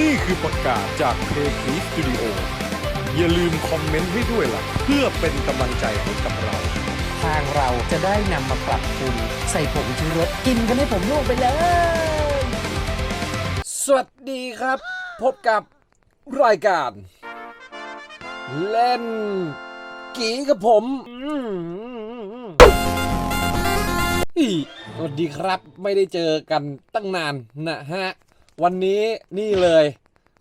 นี่คือประกาศจากเพจคีสตูดิโออย่าลืมคอมเมนต์ให้ด้วยล่ะ เพื่อเป็นกำลังใจให้กับเรา ทางเราจะได้นำมาปรับปรุงใส่ผงชูรสกินกันให้ผมลูกไปเลย สวัสดีครับ พบกับรายการ เล่น กีกับผมอืมอีสวัสดีครับไม่ได้เจอกันตั้งนานนะฮะ วันนี้นี่เลย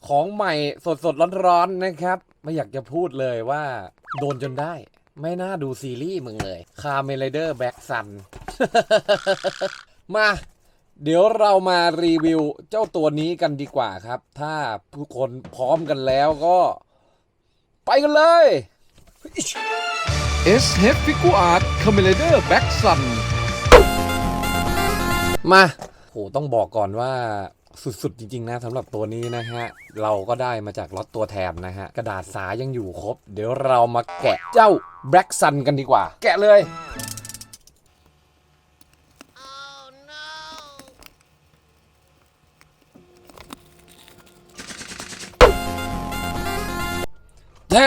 ของใหม่สดสดๆร้อนๆนะครับ ไม่อยากจะพูดเลยว่าโดนจนได้ ไม่น่าดูซีรีส์มึงเลยคาเมลเดอร์แบ็กซันมา เดี๋ยวเรามารีวิวเจ้าตัวนี้กันดีกว่าครับ ถ้าทุกคนพร้อมกันแล้วก็ ไปกันเลย S h e f f i g u Art c a m e l a d e r Black Sun มาโหต้องบอกก่อนว่า สุดๆ จริง ๆ นะสำหรับตัวนี้นะฮะ เราก็ได้มาจากล็อตตัวแถมนะฮะ กระดาษสายังอยู่ครบ เดี๋ยวเรามาแกะเจ้า Black Sun กันดีกว่า แกะเลย แท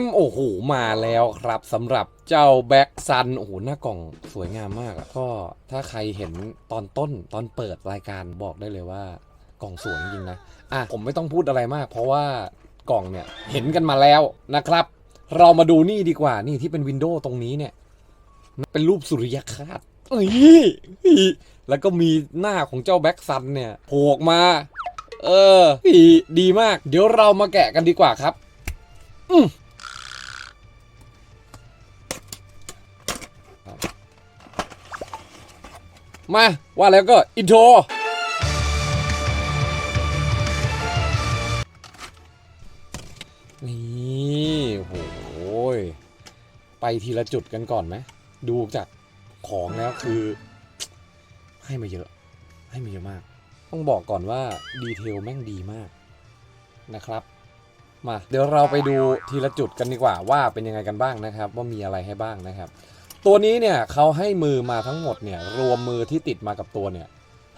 มโอ้โห มาแล้วครับสำหรับเจ้าแบ็กซัน โอ้โห หน้ากล่องสวยงามมากอะก็ถ้าใครเห็นตอนต้นตอนเปิดรายการบอกได้เลยว่ากล่องสวยจริงนะ อะ ผมไม่ต้องพูดอะไรมาก เพราะว่ากล่องเนี่ย เห็นกันมาแล้วนะครับ เรามาดูนี่ดีกว่านี่ที่เป็นวินโดว์ตรงนี้เนี่ย เป็นรูปสุริยคราสเอ้ยแล้วก็มีหน้าของเจ้าแบ็กซันเนี่ยโผล่มา เออดีมาก เดี๋ยวเรามาแกะกันดีกว่าครับ มา ว่าแล้วก็ อินโทรนี่โหยไปทีละจุดกันก่อนไหม ดูจากของแล้วคือ ให้มาเยอะ ให้มาเยอะมาก ต้องบอกก่อนว่า ดีเทลแม่งดีมากนะครับ มาเดี๋ยวเราไปดูทีละจุดกันดีกว่าว่าเป็นยังไงกันบ้างนะครับ ว่ามีอะไรให้บ้างนะครับ ตัวนี้เนี่ยเขาให้มือมาทั้งหมดเนี่ยรวมมือที่ติดมากับตัวเนี่ย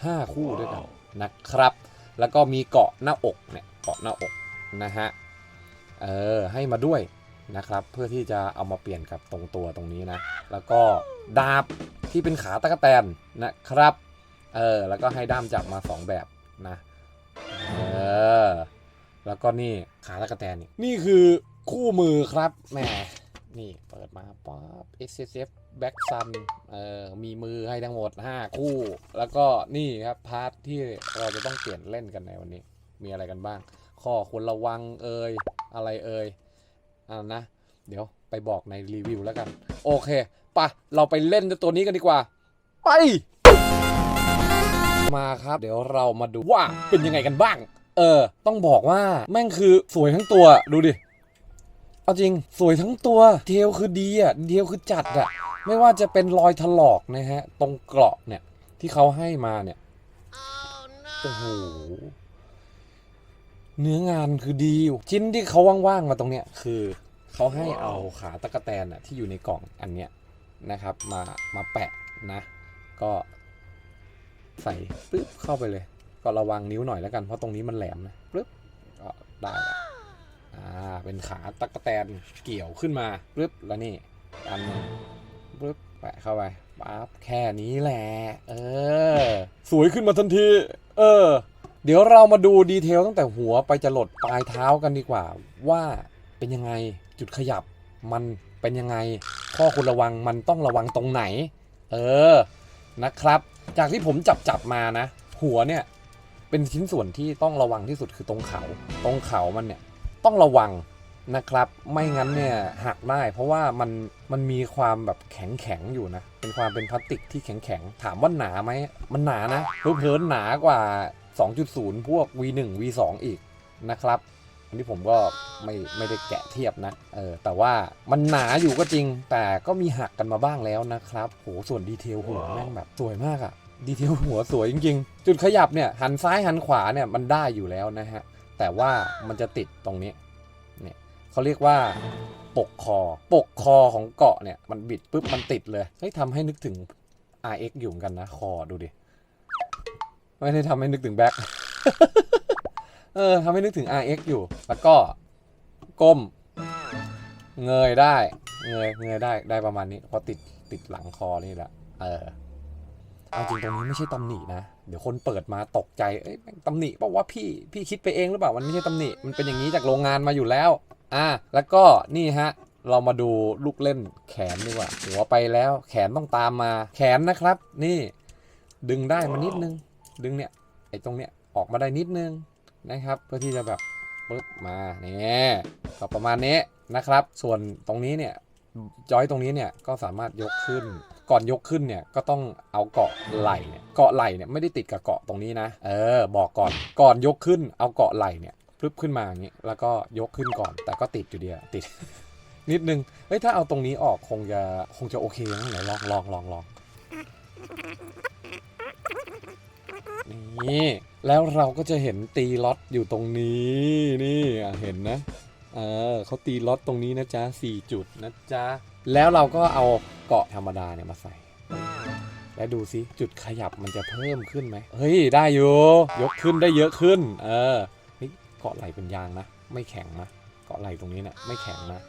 ห้าคู่ด้วยกันนะครับ แล้วก็มีเกาะหน้าอกเนี่ยเกาะหน้าอกนะฮะเออให้มาด้วยนะครับ เพื่อที่จะเอามาเปลี่ยนกับตรงตัวตรงนี้นะ แล้วก็ดาบที่เป็นขาตะกแตนนะครับเออแล้วก็ให้ด้ามจับมาสองแบบนะเออ แล้วก็นี่ขาตะกแตนนี่นี่คือคู่มือครับแหมนี่เปิดมาป๊อป S S F Back Sun เอ่อมีมือให้ทั้งหมด 5 คู่ แล้วก็นี่ครับพาร์ทที่เราจะต้องเปลี่ยนเล่นกันในวันนี้ มีอะไรกันบ้าง ข้อควรระวังเอ่ยอะไรเอ่ยอ่านะ เดี๋ยวไปบอกในรีวิวแล้วกัน โอเคปะเราไปเล่นตัวนี้กันดีกว่า ไป มาครับ เดี๋ยวเรามาดูว่าเป็นยังไงกันบ้าง เออ ต้องบอกว่าแม่งคือสวยทั้งตัวดูดิ เอาจริงสวยทั้งตัว เทลคือดีอะเทลคือจัดอะ ไม่ว่าจะเป็นรอยถลอกนะฮะ ตรงเกราะเนี่ย ที่เขาให้มาเนี่ยโอ้โหเนื้องานคือดีอยู่ชิ้นที่เขาว่างๆมาตรงเนี้ยคือเขาให้เอาขาตะกแตนอะที่อยู่ในกล่องอันเนี้ยนะครับ มามาแปะนะ ก็ใส่ปึ๊บเข้าไปเลย ก็ระวังนิ้วหน่อยแล้วกันเพราะตรงนี้มันแหลมนะปึ๊บก็ได้ละอ่าเป็นขาตะกแตนเกี่ยวขึ้นมาปึ๊บแล้วนี่อันหนึงปึ๊บแปะเข้าไปปั๊บแค่นี้แหละเออ สวยขึ้นมาทันที เออ เดี๋ยวเรามาดูดีเทลตั้งแต่หัวไปจะหลดปลายเท้ากันดีกว่า ว่าเป็นยังไงจุดขยับมันเป็นยังไง ข้อควรระวังมันต้องระวังตรงไหน เออนะครับ จากที่ผมจับจับมานะ หัวเนี่ย เป็นชิ้นส่วนที่ต้องระวังที่สุดคือตรงเขา ตรงเขามันเนี่ยต้องระวังนะครับ ไม่งั้นเนี่ยหักได้ เพราะว่ามันมันมีความแบบแข็งแข็งอยู่นะ เป็นความเป็นพลาสติกที่แข็งแข็งถามว่าหนาไหมมันหนานะเพลินหนากว่า 2.0 พวก V1 V2 อีกนะครับอันนี้ผมก็ไม่ไม่ได้แกะเทียบนะเออแต่ว่ามันหนาอยู่ก็จริง แต่ก็มีหักกันมาบ้างแล้วนะครับโหส่วนดีเทลหัวแม่งแบบสวยมากอะ ดีเทลหัวสวยจริง ๆ จุดขยับเนี่ยหันซ้ายหันขวาเนี่ยมันได้อยู่แล้วนะฮะ แต่ว่ามันจะติดตรงนี้เนี่ยเขาเรียกว่าปกคอ ปกคอของเกาะเนี่ยมันบิดปุ๊บมันติดเลยเฮ้ยทำให้นึกถึง RX อยู่เหมือนกันนะ คอดูดิ ไม่ได้ทำให้นึกถึงแบ็คเออทำให้นึกถึง RX อยู่ แล้วก็ก้ม เงยได้ เงยเงยได้ได้ประมาณนี้เพราะติดติดหลังคอนี่แหละเออ เอาจริงตรงนี้ไม่ใช่ตำหนินะ เดี๋ยวคนเปิดมาตกใจ เอ้ยตำหนิเปล่าวะพี่พี่คิดไปเองหรือเปล่า มันไม่ใช่ตำหนิ มันเป็นอย่างนี้จากโรงงานมาอยู่แล้ว อะแล้วก็นี่ฮะ เรามาดูลูกเล่นแขนดีกว่าหัวไปแล้ว แขนต้องตามมา แขนนะครับ นี่ ดึงได้มานิดนึง ดึงเนี่ย ไอ้ตรงเนี้ยออกมาได้นิดนึงนะครับ เพื่อที่จะแบบปึ๊บมาเนี่ยก็ประมาณนี้นะครับ ส่วนตรงนี้เนี่ย จอยตรงนี้เนี่ยก็สามารถยกขึ้น ก่อนยกขึ้นเนี่ยก็ต้องเอาเกาะไหล่เนี่ยเกาะไหล่เนี่ยไม่ได้ติดกับเกาะตรงนี้นะ เออ บอกก่อนก่อนยกขึ้นเอาเกาะไหล่เนี่ยพลึบขึ้นมาอย่างนี้แล้วก็ยกขึ้นก่อน แต่ก็ติดอยู่เดีอะติด นิดนึงเฮ้ยถ้าเอาตรงนี้ออกคงจะคงจะโอเคนะไหนลองลองลองลองนี่แล้วเราก็จะเห็นตีล็อตอยู่ตรงนี้นี่เห็นนะเออเขาตีล็อตตรงนี้นะจ๊ะ4จุดนะจ๊ะแล้วเราก็เอา เกาะธรรมดาเนี่ยมาใส่ แล้วดูซิจุดขยับมันจะเพิ่มขึ้นไหมเฮ้ยได้อยู่ยกขึ้นได้เยอะขึ้น เออเฮ้ยเกาะไหลเป็นยางนะ ไม่แข็งนะเกาะไหลตรงนี้เนี่ยไม่แข็งนะ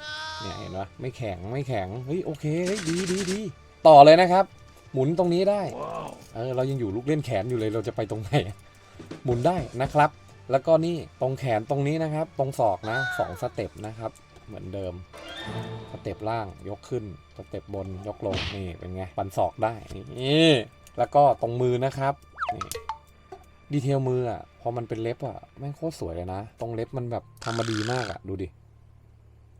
เนี่ยเห็นปะไม่แข็งไม่แข็งเฮ้ยโอเคเฮ้ยดีดีดีต่อเลยนะครับ หมุนตรงนี้ได้เออเรายังอยู่ลูกเล่นแขนอยู่เลยเราจะไปตรงไหนหมุนได้นะครับ แล้วก็นี่ตรงแขนตรงนี้นะครับ ตรงศอกนะสองสเต็ปนะครับ เหมือนเดิม เต็ปล่างยกขึ้นสเต็ปบนยกลงนี่เป็นไงปันศอกได้นี่แล้วก็ตรงมือนะครับนี่ดีเทลมืออะพอมันเป็นเล็บอะแม่งโคตรสวยเลยนะ ตรงเล็บมันแบบทำมาดีมากอะ ดูดิ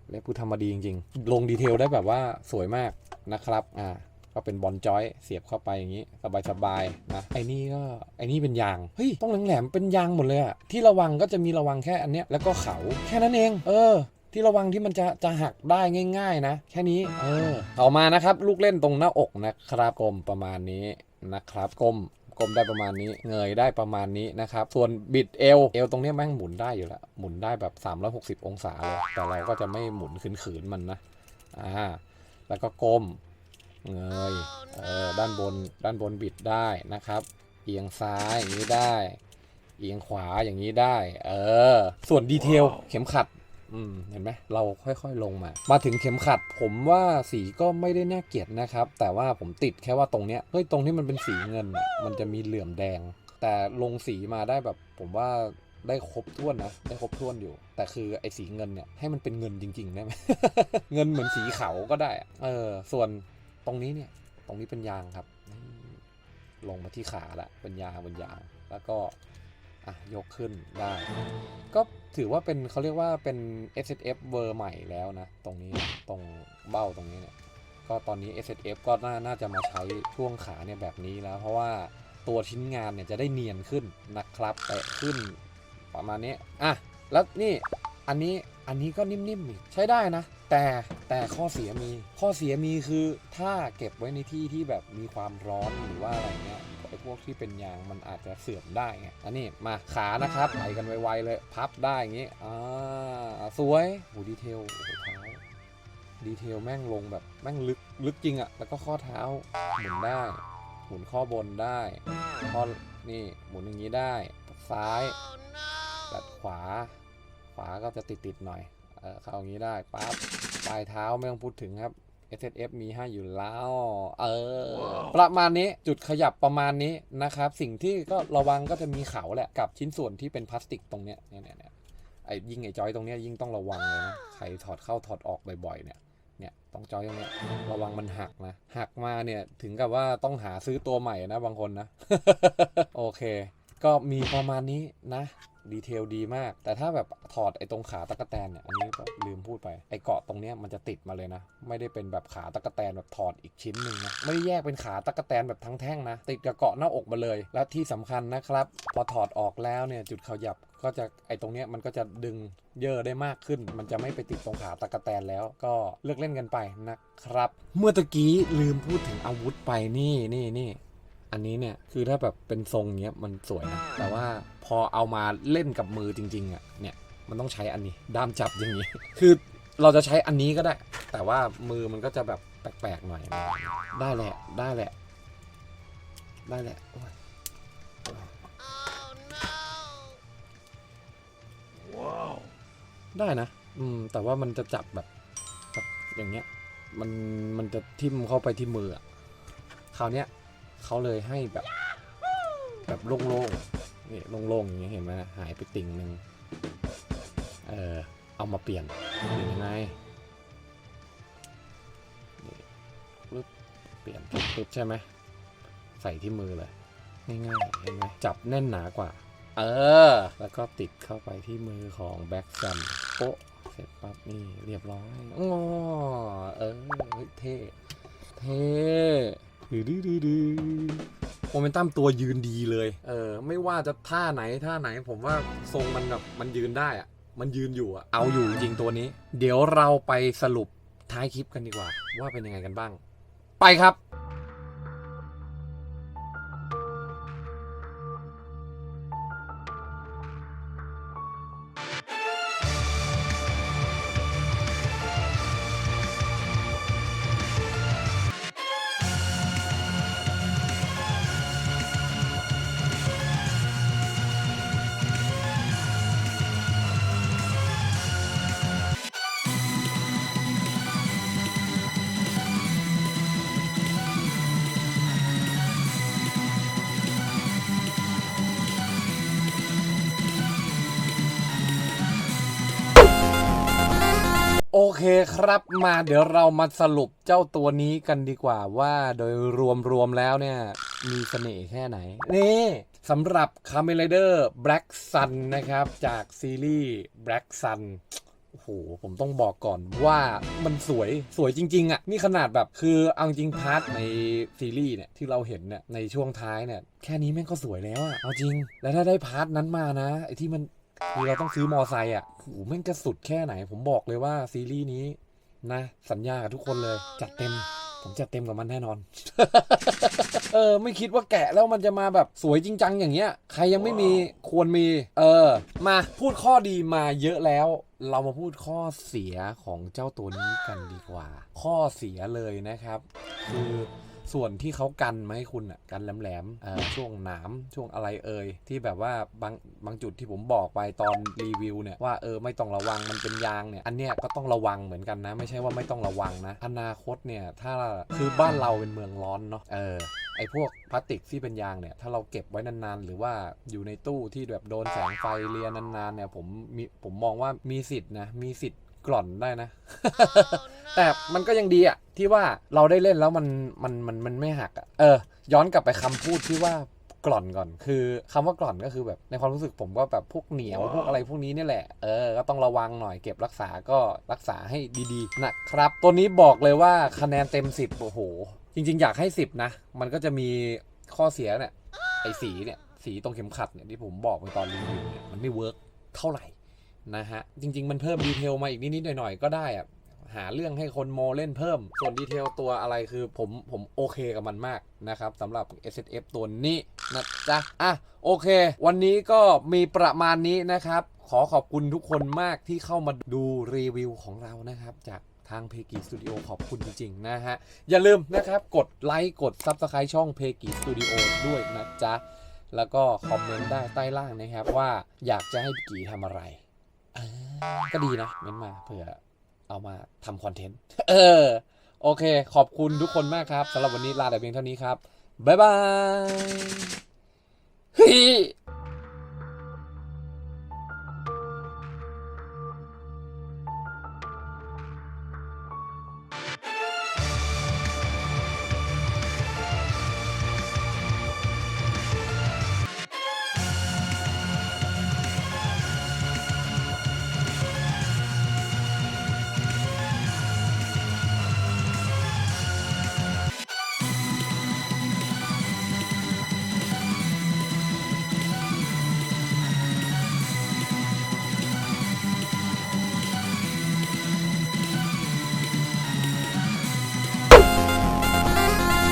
เล็บกูทำมาดีจริงๆ ลงดีเทลได้แบบว่าสวยมากนะครับอ่าก็เป็นบอลจอยเสียบเข้าไปอย่างนี้ สบายๆนะไอ้นี่ก็ไอ้นี่เป็นยางเฮ้ยต้องแหลมๆเป็นยางหมดเลยอะที่ระวังก็จะมีระวังแค่อันเนี้ยแล้วก็เขาแค่นั้นเอง เออ ที่ระวังที่มันจะจะหักได้ง่าย ๆ นะ แค่นี้เออเอามานะครับ ลูกเล่นตรงหน้าอกนะครับกลมประมาณนี้นะครับกลมกลมได้ประมาณนี้ เงยได้ประมาณนี้นะครับ ส่วนบิดเอว เอวตรงเนี้ยแม่งหมุนได้อยู่แล้ว หมุนได้แบบ 360 องศาเลยแต่เราก็จะไม่หมุนขืนๆมันนะ อ่า แล้วก็ก้มเงย เออ ด้านบน ด้านบนบิดได้นะครับ เอียงซ้ายอย่างนี้ได้ เอียงขวาอย่างนี้ได้ เออ ส่วนดีเทล เข็มขัดอืม เห็นไหมเราค่อยๆลงมา มาถึงเข็มขัด ผมว่าสีก็ไม่ได้น่าเกลียดนะครับ แต่ว่าผมติดแค่ว่าตรงเนี้ยเฮ้ยตรงที่มันเป็นสีเงินน่ะมันจะมีเหลื่อมแดง แต่ลงสีมาได้แบบ ผมว่าได้ครบถ้วนนะ ได้ครบถ้วนอยู่ แต่คือไอ้สีเงินเนี่ยให้มันเป็นเงินจริง ๆ ได้ไหมเงินเหมือนสีเขาก็ได้เออส่วนตรงนี้เนี่ย ตรงนี้เป็นยางครับ ลงมาที่ขาละเป็นยางเป็นยาง แล้วก็อะยกขึ้นได้ ก็ ถือว่าเป็นเขาเรียกว่าเป็น S F เวอร์ใหม่แล้วนะ ตรงนี้ตรงเบ้าตรงนี้เนี่ยก็ตอนนี้ S F ก็น่าน่าจะมาใช้ช่วงขาเนี่ยแบบนี้แล้ว เพราะว่าตัวชิ้นงานเนี่ยจะได้เนียนขึ้นนะครับแตะขึ้นประมาณนี้อะแล้วนี่อันนี้อันนี้ก็นิ่มๆใช้ได้นะ แต่แต่ข้อเสียมี ข้อเสียมีคือถ้าเก็บไว้ในที่ที่แบบมีความร้อนหรือว่าอะไรเงี้ย ไอ้พวกที่เป็นยางมันอาจจะเสื่อมได้ไงอันนี้มาขานะครับไปกันไวๆเลยพับได้อย่างงี้อ่าสวยโหดีเทลโอ้โหเท้าดีเทลแม่งลงแบบแม่งลึกลึกจริงอะแล้วก็ข้อเท้าหมุนได้ หมุนข้อบนได้ข้อนี่หมุนอย่างนี้ได้ซ้ายดัดขวา ขวาก็จะติดติดๆหน่อย เออเข้าอย่างนี้ได้ปั๊บปลายเท้าไม่ต้องพูดถึงครับ S S F มีให้อยู่แล้ว เออ ประมาณนี้จุดขยับประมาณนี้นะครับ สิ่งที่ก็ระวังก็จะมีเขาแหละกับชิ้นส่วนที่เป็นพลาสติกตรงเนี้ยเนี่ยเนี่ยเนี่ยไอ้ยิ่งไอ้จอยตรงเนี้ยยิ่งต้องระวังเลยนะใครถอดเข้าถอดออกบ่อยๆเนี่ยเนี่ยต้องจอยตรงเนี้ยระวังมันหักนะหักมาเนี่ยถึงกับว่าต้องหาซื้อตัวใหม่นะบางคนนะ โอเค ก็มีประมาณนี้นะ ดีเทลดีมาก แต่ถ้าแบบถอดไอ้ตรงขาตะกแตนเนี่ย อันนี้ก็ลืมพูดไป ไอ้เกาะตรงเนี้ยมันจะติดมาเลยนะ ไม่ได้เป็นแบบขาตะกแตนแบบถอดอีกชิ้นหนึ่งนะ ไม่ได้แยกเป็นขาตะกแตนแบบทั้งแท่งนะ ติดกับเกาะหน้าอกมาเลย และที่สำคัญนะครับ พอถอดออกแล้วเนี่ยจุดขยับก็จะไอ้ตรงเนี้ยมันก็จะดึงเยอะได้มากขึ้น มันจะไม่ไปติดตรงขาตะกแตนแล้วก็เลือกเล่นกันไปนะครับ เมื่อตะกี้ลืมพูดถึงอาวุธไปนี่นี่นี่ อันนี้เนี่ยคือถ้าแบบเป็นทรงเนี้ยมันสวยนะแต่ว่าพอเอามาเล่นกับมือจริงๆอะเนี่ยมันต้องใช้อันนี้ด้ามจับอย่างนี้ คือเราจะใช้อันนี้ก็ได้ แต่ว่ามือมันก็จะแบบแปลกๆหน่อย ได้แหละได้แหละ ได้แหละโอ้ยได้นะ อืม แต่ว่ามันจะจับแบบแบบอย่างเงี้ย มัน มันจะทิ่มเข้าไปที่มืออะคราวเนี้ย เขาเลยให้แบบแบบโล่งๆนี่โล่งๆอย่างเงี้ยเห็นไหมหายไปติ่งหนึ่งเออเอามาเปลี่ยนเปลี่ยนยังไงนี่ปึ๊บเปลี่ยนปุ๊บใช่ไหมใส่ที่มือเลยง่ายๆเห็นไหมจับแน่นหนากว่า เออ แล้วก็ติดเข้าไปที่มือของแบ็กซันโป๊ะเสร็จปั๊บนี่เรียบร้อยอ๋อเออเฮ้ยเท่เท่ ดีดดืดโมเมนตัมตัวยืนดีเลย เออ ไม่ว่าจะท่าไหนท่าไหนผมว่าทรงมันแบบมันยืนได้อะมันยืนอยู่อะเอาอยู่จริงตัวนี้ เดี๋ยวเราไปสรุปท้ายคลิปกันดีกว่า ว่าเป็นยังไงกันบ้าง ไปครับ โอเคครับมาเดี๋ยวเรามาสรุปเจ้าตัวนี้กันดีกว่าว่าโดยรวมๆแล้วเนี่ยมีเสน่ห์แค่ไหน นี่สำหรับ c a m e n Rider Black Sun นะครับ จากซีรีส์ Black Sun โอ้โห ผมต้องบอกก่อนว่ามันสวยสวยจริง ๆอะ นี่ขนาดแบบคือเอาจริงพาร์ทในซีรีส์เนี่ย ที่เราเห็นเนี่ย ในช่วงท้ายเนี่ย แค่นี้แม่งก็สวยแล้วอะ เอาจริง แล้วถ้าได้พาร์ทนั้นมานะ ไอ้ที่มัน คือเราต้องซื้อมอไซค์อะโหแม่งจะสุดแค่ไหน ผมบอกเลยว่าซีรีส์นี้นะ สัญญากับทุกคนเลย จัดเต็ม ผมจัดเต็มกับมันแน่นอน เออ ไม่คิดว่าแกะแล้วมันจะมาแบบสวยจริงจังอย่างเงี้ย ใครยังไม่มีควรมี เออ มาพูดข้อดีมาเยอะแล้ว เรามาพูดข้อเสียของเจ้าตัวนี้กันดีกว่า ข้อเสียเลยนะครับ คือ ส่วนที่เขากันมาให้คุณอะกันแหลมๆช่วงหนามช่วงอะไรเอ่ยที่แบบว่าบางบางจุดที่ผมบอกไปตอนรีวิวเนี่ยว่าเออไม่ต้องระวังมันเป็นยางเนี่ยอันเนี้ยก็ต้องระวังเหมือนกันนะ ไม่ใช่ว่าไม่ต้องระวังนะ อนาคตเนี่ยถ้าคือบ้านเราเป็นเมืองร้อนเนาะเออไอ้พวกพลาสติกที่เป็นยางเนี่ย ถ้าเราเก็บไว้นานๆ หรือว่าอยู่ในตู้ที่แบบโดนแสงไฟเรียนานๆเนี่ยผมมีผมมองว่ามีสิทธิ์นะ มีสิทธิ์ กล่อนได้นะ แต่มันก็ยังดีอะที่ว่าเราได้เล่นแล้วมันมันมันมันไม่หักอะเออ ย้อนกลับไปคำพูดที่ว่ากล่อนก่อน คือคำว่ากล่อนก็คือแบบในความรู้สึกผมก็แบบพวกเหนียวพวกอะไรพวกนี้นี่แหละ เออ ก็ต้องระวังหน่อยเก็บรักษาก็รักษาให้ดีๆนะครับ ตัวนี้บอกเลยว่าคะแนนเต็ม 10 โอ้โห จริง ๆ อยากให้ 10 นะ มันก็จะมีข้อเสียเนี่ยไอ้สีเนี่ยสีตรงเข็มขัดเนี่ยที่ผมบอกไปตอนรีวิวเนี่ยมันไม่เวิร์กเท่าไหร่ นะฮะ จริง ๆ มันเพิ่มดีเทลมาอีกนิด ๆ หน่อย ๆ ก็ได้อะหาเรื่องให้คนโมเล่นเพิ่ม ส่วนดีเทลตัวอะไรคือผมผมโอเคกับมันมากนะครับสำหรับ S F ตัวนี้นะจ๊ะ อะ โอเค วันนี้ก็มีประมาณนี้นะครับ ขอขอบคุณทุกคนมากที่เข้ามาดูรีวิวของเรานะครับ จากทางเพกิสตูดิโอขอบคุณจริง ๆ นะฮะ อย่าลืมนะครับ กดไลค์ กด Subscribe ช่องเพกิสตูดิโอด้วยนะจ๊ะ แล้วก็คอมเมนต์ได้ใต้ล่างนะครับว่าอยากจะให้พี่กีทำอะไร ก็ดีนะเม้นมาเผื่อเอามาทำคอนเทนต์เออ โอเค ขอบคุณทุกคนมากครับสำหรับวันนี้ลาแต่เพียงเท่านี้ครับ บ๊ายบายเฮ้ย